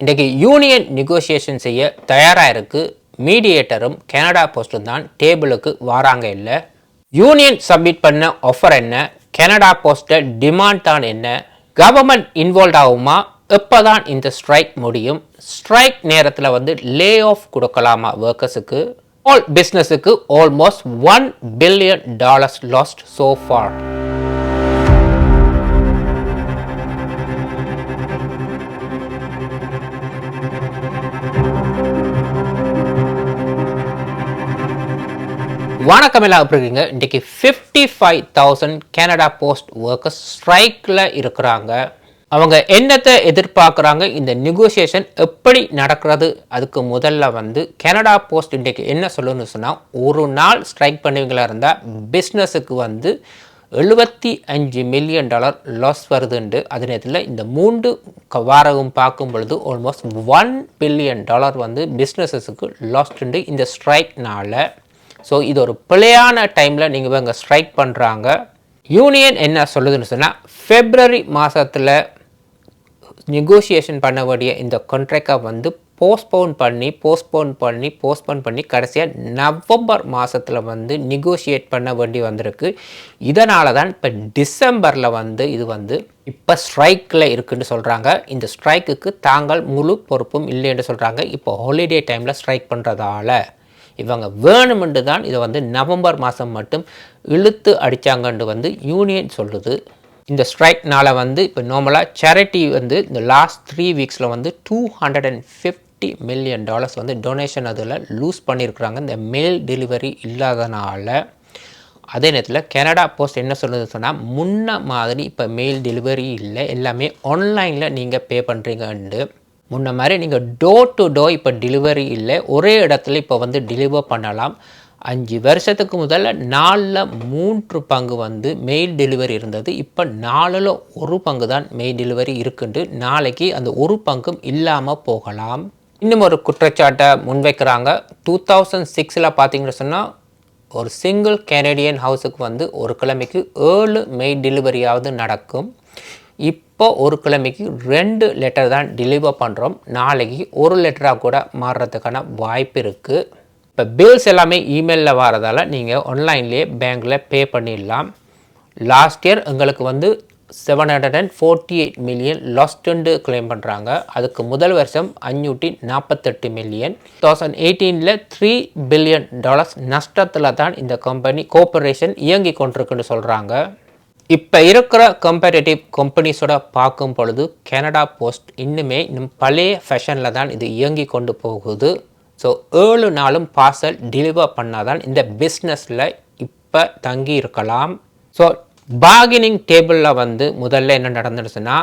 இன்றைக்கு union negotiation செய்ய தயாராக இருக்கு மீடியேட்டரும் கனடா போஸ்ட்டும் தான். டேபிளுக்கு வாராங்க இல்லை. யூனியன் சப்மிட் பண்ண ஆஃபர் என்ன? கனடா போஸ்ட்டை டிமாண்ட் தான் என்ன? கவர்மெண்ட் இன்வால்வ் ஆகுமா? எப்போ தான் இந்த ஸ்ட்ரைக் முடியும்? ஸ்ட்ரைக் நேரத்தில் வந்து லே ஆஃப் கொடுக்கலாமா ஒர்க்கர்ஸுக்கு all பிஸ்னஸுக்கு almost one billion dollars lost so வணக்கம் எல்லாம் எப்படி இருக்கீங்க? இன்றைக்கி fifty five thousand Canada post workers ஸ்ட்ரைக்கில் இருக்கிறாங்க. அவங்க என்னத்தை எதிர்பார்க்குறாங்க? இந்த நெகோசியேஷன் எப்படி நடக்கிறது? அதுக்கு முதல்ல வந்து கனடா போஸ்ட் இன்றைக்கு என்ன சொல்லணும்னு சொன்னால் ஒரு நாள் ஸ்ட்ரைக் பண்ணுவீங்களா இருந்தால் பிஸ்னஸுக்கு வந்து எழுபத்தி அஞ்சு மில்லியன் டாலர் லாஸ் வருதுண்டு. அதே நேரத்தில் இந்த மூன்று க- வாரகம் பார்க்கும் பொழுது ஆல்மோஸ்ட் ஒன் பில்லியன் டாலர் வந்து பிஸ்னஸஸுக்கு லாஸ்ட் உண்டு இந்த ஸ்ட்ரைக்னால ஸோ இது ஒரு பிழையான டைமில் நீங்கள் இவங்க ஸ்ட்ரைக் பண்ணுறாங்க யூனியன் என்ன சொல்லுதுன்னு சொன்னால் ஃபெப்ரவரி மாதத்தில் நெகோசியேஷன் பண்ண வேண்டிய இந்த கான்ட்ராக்டை வந்து போஸ்ட்போன் பண்ணி போஸ்ட்போன் பண்ணி போஸ்ட்போன் பண்ணி கடைசியாக நவம்பர் மாதத்தில் வந்து நெகோஷியேட் பண்ண வேண்டி வந்திருக்கு. இதனால தான் இப்போ டிசம்பரில் வந்து இது வந்து இப்போ ஸ்ட்ரைக்கில் இருக்குன்னு சொல்கிறாங்க இந்த ஸ்ட்ரைக்குக்கு தாங்கள் முழு பொறுப்பும் இல்லைன்னு சொல்கிறாங்க இப்போ ஹாலிடே டைமில் ஸ்ட்ரைக் பண்ணுறதால இவங்க வேணுமென்று தான் இதை வந்து நவம்பர் மாதம் மட்டும் இழுத்து அடித்தாங்கன்று வந்து யூனியன் சொல்லுது. இந்த ஸ்ட்ரைக்னால் வந்து இப்போ நார்மலாக சேரிட்டி வந்து இந்த லாஸ்ட் த்ரீ வீக்ஸில் வந்து two hundred and fifty million dollars வந்து டொனேஷன் அதில் லூஸ் பண்ணியிருக்கிறாங்க இந்த மெயில் டெலிவரி இல்லாதனால. அதே நேரத்தில் கனடா போஸ்ட் என்ன சொல்லுது சொன்னால் முன்ன மாதிரி இப்போ மெயில் டெலிவரி இல்லை. எல்லாமே ஆன்லைனில் நீங்கள் பே பண்ணுறீங்கன்ட்டு முன்ன மாதிரி நீங்கள் டோர் டு டோர் இப்போ டெலிவரி இல்லை ஒரே இடத்துல இப்போ வந்து டெலிவர் பண்ணலாம். அஞ்சு வருஷத்துக்கு முதல்ல நாலில் மூன்று பங்கு வந்து மெயில் டெலிவரி இருந்தது. இப்போ நாலில் ஒரு பங்கு தான் மெயில் டெலிவரி இருக்குண்டு. நாளைக்கு அந்த ஒரு பங்கும் இல்லாமல் போகலாம். இன்னும் ஒரு குற்றச்சாட்டை முன்வைக்கிறாங்க. டூ தௌசண்ட் சிக்ஸில் பார்த்தீங்கன்னு சொன்னால் ஒரு சிங்கிள் கெனடியன் ஹவுஸுக்கு வந்து ஒரு கிழமைக்கு ஏழு மெயில் டெலிவரியாவது நடக்கும். இப்போ ஒரு கிழமைக்கு ரெண்டு லெட்டர் தான் டெலிவர் பண்ணுறோம் நாளைக்கு ஒரு லெட்டராக கூட மாறுறதுக்கான வாய்ப்பு இருக்குது இப்போ பில்ஸ் எல்லாமே இமெயிலில் வரதால் நீங்கள் ஆன்லைன்லேயே பேங்க்கில் பே பண்ணிடலாம். லாஸ்ட் இயர் எங்களுக்கு வந்து seven hundred and forty eight million லாஸ்ட்டுண்டு claim பண்ணுறாங்க அதுக்கு முதல் வருஷம் அஞ்சூட்டி நாற்பத்தெட்டு மில்லியன் தௌசண்ட் எயிட்டீனில் த்ரீ பில்லியன் டாலர்ஸ் நஷ்டத்தில் தான் இந்த கம்பெனி கோஆப்ரேஷன் இயங்கி கொண்டிருக்குன்னு சொல்கிறாங்க இப்போ இருக்கிற கம்பேரிட்டிவ் கம்பெனிஸோட பார்க்கும் பொழுது கனடா போஸ்ட் இன்னுமே இன்னும் பழைய ஃபேஷனில் தான் இது இயங்கி கொண்டு போகுது. ஸோ ஏழு நாளும் பார்சல் டெலிவர் பண்ணாதான் இந்த பிஸ்னஸில் இப்போ தங்கி இருக்கலாம். ஸோ பார்கினிங் டேபிளில் வந்து முதல்ல என்ன நடந்துருச்சுன்னா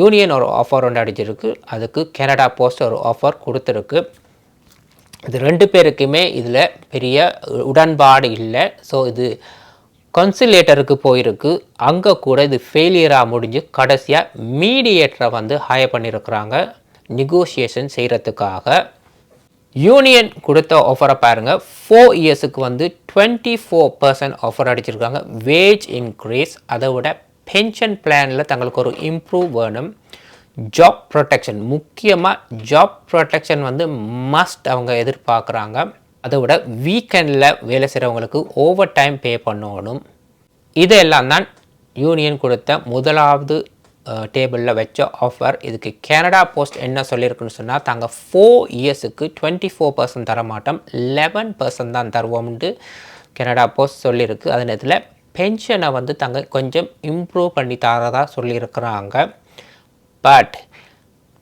யூனியன் ஒரு ஆஃபர் ஒன்று அடிச்சிருக்கு. அதுக்கு கனடா போஸ்ட் ஒரு ஆஃபர் கொடுத்துருக்கு. இது ரெண்டு பேருக்குமே இதில் பெரிய உடன்பாடு இல்லை. ஸோ இது கன்சிலேட்டருக்கு போயிருக்கு. அங்கே கூட இது ஃபெயிலியராக முடிஞ்சு கடைசியாக மீடியேட்டரை வந்து ஹையர் பண்ணியிருக்கிறாங்க நெகோசியேஷன் செய்கிறதுக்காக யூனியன் கொடுத்த ஆஃபரை பாருங்கள் ஃபோர் இயர்ஸுக்கு வந்து டுவெண்ட்டி ஃபோர் பர்சன்ட் ஆஃபர் அடிச்சிருக்காங்க. வேஜ் இன்க்ரீஸ் அதை விட பென்ஷன் பிளானில் தங்களுக்கு ஒரு இம்ப்ரூவ் வேணும். ஜாப் ப்ரொடெக்ஷன் முக்கியமாக ஜாப் ப்ரொடெக்ஷன் வந்து மஸ்ட் அவங்க எதிர்பார்க்குறாங்க. அதை விட வீக்கெண்டில் வேலை செய்கிறவங்களுக்கு ஓவர் டைம் பே பண்ணணும். இதெல்லாம் தான் யூனியன் கொடுத்த முதலாவது டேபிளில் வச்ச ஆஃபர் இதுக்கு கனடா போஸ்ட் என்ன சொல்லியிருக்குன்னு சொன்னால் தாங்க ஃபோர் இயர்ஸுக்கு டுவெண்ட்டி ஃபோர் பர்சன்ட் தர மாட்டோம் லெவன் பர்சன்ட் தான் தருவோம்ட்டு கனடா போஸ்ட் சொல்லியிருக்கு அது நேரத்தில் பென்ஷனை வந்து தாங்க கொஞ்சம் இம்ப்ரூவ் பண்ணி தரதாக சொல்லியிருக்கிறாங்க பட்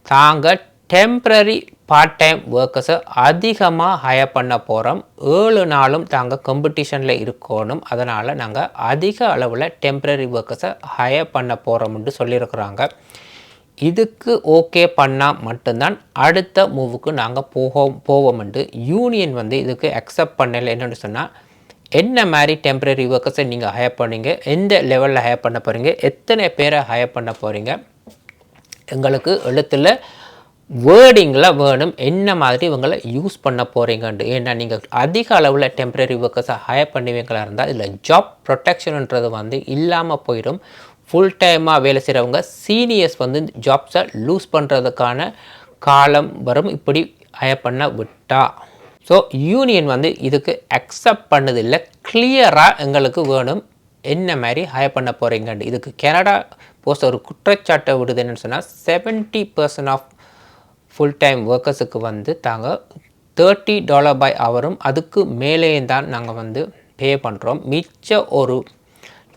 தாங்க டெம்ப்ரரி பார்ட் டைம் ஒர்க்கர்ஸை அதிகமாக ஹையர் பண்ண போகிறோம் ஏழு நாளும் தாங்க காம்படிஷனில் இருக்கணும். அதனால் நாங்கள் அதிக அளவில் டெம்ப்ரரி ஒர்க்கர்ஸை ஹையர் பண்ண போகிறோம்னு சொல்லியிருக்கிறாங்க. இதுக்கு ஓகே பண்ணால் மட்டும்தான் அடுத்த மூவுக்கு நாங்கள் போகோம் போவோம்ண்டு யூனியன் வந்து இதுக்கு அக்செப்ட் பண்ணலை. என்னென்னு சொன்னால் என்ன மாதிரி டெம்பரரி ஒர்க்கர்ஸை நீங்கள் ஹையர் பண்ணீங்க? எந்த லெவலில் ஹையர் பண்ண போகிறீங்க எத்தனை பேரை ஹையர் பண்ண போகிறீங்க எங்களுக்கு எழுத்தில் வேர்டிங்கில் வேணும். என்ன மாதிரி இவங்களை யூஸ் பண்ண போகிறீங்கன்ட்டு ஏன்னா நீங்கள் அதிக அளவில் டெம்பரரி ஒர்க்கர்ஸை ஹையர் பண்ணுவீங்களா இருந்தால் இதில் ஜாப் ப்ரொடெக்ஷன்ன்றது வந்து இல்லாமல் போயிடும். ஃபுல் டைமாக வேலை செய்கிறவங்க சீனியர்ஸ் வந்து ஜாப்ஸை லூஸ் பண்ணுறதுக்கான காலம் வரும். இப்படி ஹையர் பண்ண விட்டா. ஸோ யூனியன் வந்து இதுக்கு அக்செப்ட் பண்ணதில்லை. கிளியராக எங்களுக்கு வேணும். என்ன மாதிரி ஹையர் பண்ண போகிறீங்கன்ட்டு இதுக்கு கனடா போஸ்ட் ஒரு குற்றச்சாட்டை விடுது என்னன்னு சொன்னால் seventy percent of full time ஒர்க்கர்ஸுக்கு வந்து தாங்க தேர்ட்டி டாலர் பை அவரும் அதுக்கு மேலேயும் தான் நாங்கள் வந்து பே பண்ணுறோம் மிச்ச ஒரு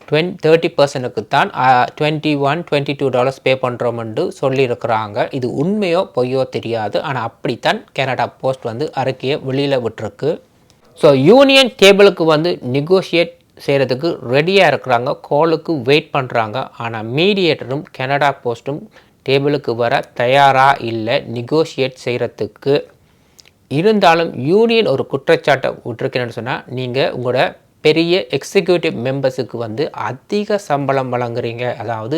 டுவென் தேர்ட்டி பர்சனுக்கு தான் twenty one twenty two dollars pay பண்ணுறோம்னு சொல்லியிருக்கிறாங்க. இது உண்மையோ பொய்யோ தெரியாது. ஆனால் அப்படித்தான் கனடா போஸ்ட் வந்து அறிக்கையை வெளியில் விட்டுருக்கு. ஸோ யூனியன் டேபிளுக்கு வந்து நெகோஷியேட் செய்கிறதுக்கு ரெடியாக இருக்கிறாங்க. காலுக்கு வெயிட் பண்ணுறாங்க ஆனால் மீடியேட்டரும் கனடா போஸ்ட்டும் டேபிளுக்கு வர தயாராக இல்லை நெகோஷியேட் செய்கிறதுக்கு இருந்தாலும் யூனியன் ஒரு குற்றச்சாட்டை விட்டுருக்கேன்னு சொன்னால் நீங்கள் உங்களோட பெரிய எக்ஸிக்யூட்டிவ் மெம்பர்ஸுக்கு வந்து அதிக சம்பளம் வழங்குறீங்க. அதாவது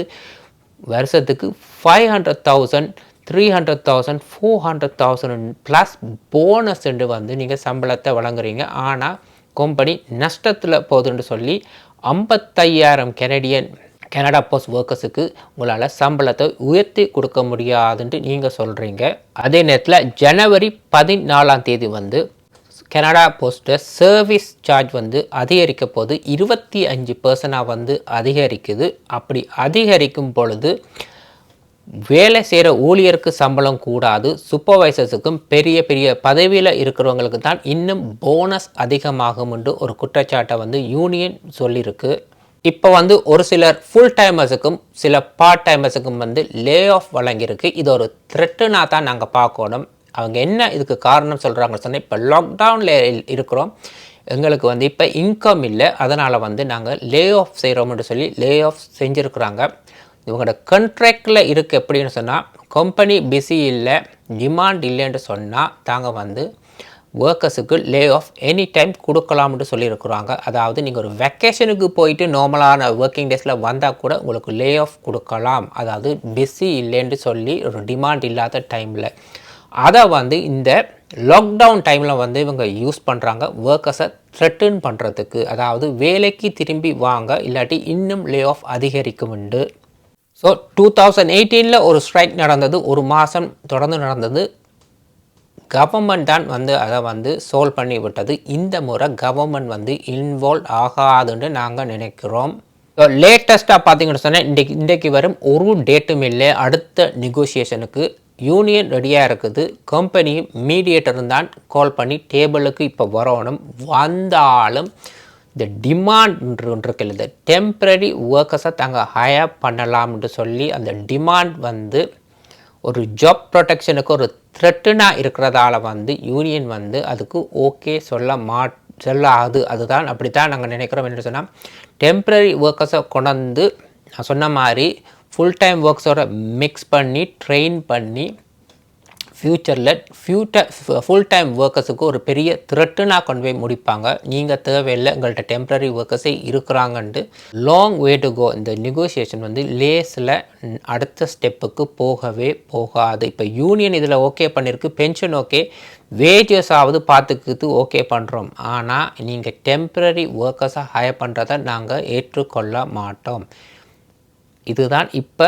வருஷத்துக்கு five hundred thousand three hundred thousand four hundred thousand plus என்று வந்து நீங்கள் சம்பளத்தை வழங்குறீங்க. ஆனால் கம்பெனி நஷ்டத்தில் போகுதுன்னு சொல்லி ஐம்பத்தையாயிரம் கெனடியன் கனடா போஸ்ட் ஒர்க்கர்ஸுக்கு உங்களால் சம்பளத்தை உயர்த்தி கொடுக்க முடியாதுன்ட்டு நீங்கள் சொல்கிறீங்க அதே நேரத்தில் ஜனவரி பதினாலாம் தேதி வந்து கனடா போஸ்ட்டில் சர்வீஸ் சார்ஜ் வந்து அதிகரிக்க போது இருபத்தி அஞ்சு பர்சனாக வந்து அதிகரிக்குது. அப்படி அதிகரிக்கும் பொழுது வேலை செய்கிற ஊழியருக்கு சம்பளம் கூடாது. சூப்பர்வைசர்ஸுக்கும் பெரிய பெரிய பதவியில் இருக்கிறவங்களுக்கு தான் இன்னும் போனஸ் அதிகமாகும் என்று ஒரு குற்றச்சாட்டை வந்து யூனியன் சொல்லியிருக்கு இப்போ வந்து ஒரு சிலர் ஃபுல் டைமர்ஸுக்கும் சில பார்ட் டைமர்ஸுக்கும் வந்து லே ஆஃப் வழங்கியிருக்கு. இது ஒரு த்ரெட்டுனா தான் நாங்கள் பார்க்கணும். அவங்க என்ன இதுக்கு காரணம் சொல்கிறாங்கன்னு சொன்னால் இப்போ லாக்டவுனில் இருக்கிறோம். எங்களுக்கு வந்து இப்போ இன்கம் இல்லை. அதனால் வந்து நாங்கள் லே ஆஃப் செய்கிறோம்னு சொல்லி லே ஆஃப் செஞ்சுருக்குறாங்க. இவங்களோட கண்ட்ராக்டில் இருக்குது எப்படின்னு சொன்னால் கம்பெனி பிஸி இல்லை டிமாண்ட் இல்லைன்னு சொன்னால் தாங்க வந்து ஒர்க்கர்ஸுக்கு லே ஆஃப் எனி டைம் கொடுக்கலாம்னு சொல்லியிருக்கிறாங்க. அதாவது நீங்கள் ஒரு வெக்கேஷனுக்கு போயிட்டு நார்மலான ஒர்க்கிங் டேஸில் வந்தால் கூட உங்களுக்கு லே ஆஃப் கொடுக்கலாம். அதாவது பிஸி இல்லைன்னு சொல்லி ஒரு டிமாண்ட் இல்லாத டைமில் அதை வந்து இந்த லாக்டவுன் டைமில் வந்து இவங்க யூஸ் பண்ணுறாங்க ஒர்க்கர்ஸை த்ரெட்டன் பண்ணுறதுக்கு அதாவது வேலைக்கு திரும்பி வாங்க இல்லாட்டி இன்னும் லே ஆஃப் அதிகரிக்கும் உண்டு ஸோ டூ தௌசண்ட் எயிட்டீனில் ஒரு ஸ்ட்ரைக் நடந்தது. ஒரு மாதம் தொடர்ந்து நடந்தது. கவர்மெண்ட் தான் வந்து அதை வந்து சோல்வ் பண்ணி விட்டது. இந்த முறை கவர்மெண்ட் வந்து இன்வால்வ் ஆகாதுன்னு நாங்கள் நினைக்கிறோம். ஸோ லேட்டஸ்ட்டாக பார்த்தீங்கன்னு சொன்னால் இன்றைக்கு இன்றைக்கு வரும் ஒரு டேட்டும் இல்லை. அடுத்த நெகோசியேஷனுக்கு யூனியன் ரெடியாக இருக்குது. கம்பெனி மீடியேட்டரும் தான் கால் பண்ணி டேபிளுக்கு இப்போ வரணும். வந்தாலும் இந்த டிமாண்ட் இருக்குல்ல இந்த டெம்ப்ரரி ஒர்க்கர்ஸை தாங்க ஹையர் பண்ணலாம்னு சொல்லி அந்த டிமாண்ட் வந்து ஒரு ஜாப் ப்ரொடெக்ஷனுக்கு ஒரு த்ரெட்டுனாக இருக்கிறதால வந்து யூனியன் வந்து அதுக்கு ஓகே சொல்ல மா சொல்லாது. அதுதான் அப்படி தான் நாங்கள் நினைக்கிறோம் என்ன சொன்னால் டெம்ப்ரரி ஒர்க்கர்ஸை கொண்டாந்து நான் சொன்ன மாதிரி ஃபுல் டைம் ஒர்க்ஸோட மிக்ஸ் பண்ணி ட்ரெயின் பண்ணி ஃப்யூச்சரில் ஃபியூட்டர் ஃபுல் டைம் ஒர்க்கர்ஸுக்கு ஒரு பெரிய த்ரெட்டுனாக கொண்டு போய் முடிப்பாங்க. நீங்கள் தேவையில்லை எங்கள்கிட்ட டெம்ப்ரரி ஒர்க்கர்ஸே இருக்கிறாங்கன்ட்டு லாங் வே டு கோ இந்த நெகோசியேஷன் வந்து லேஸில் அடுத்த ஸ்டெப்புக்கு போகவே போகாது. இப்போ யூனியன் இதில் ஓகே பண்ணியிருக்கு பென்ஷன் ஓகே வேஜஸாவது பார்த்துக்கிட்டு ஓகே பண்ணுறோம் ஆனால் நீங்கள் டெம்ப்ரரி ஒர்க்கர்ஸை ஹையர் பண்ணுறதை நாங்கள் ஏற்றுக்கொள்ள மாட்டோம். இதுதான் இப்போ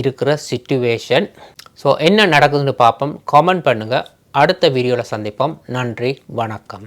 இருக்கிற சுச்சுவேஷன் ஸோ என்ன நடக்குதுன்னு பார்ப்போம். காமெண்ட் பண்ணுங்கள் அடுத்த வீடியோவில் சந்திப்போம். நன்றி. வணக்கம்.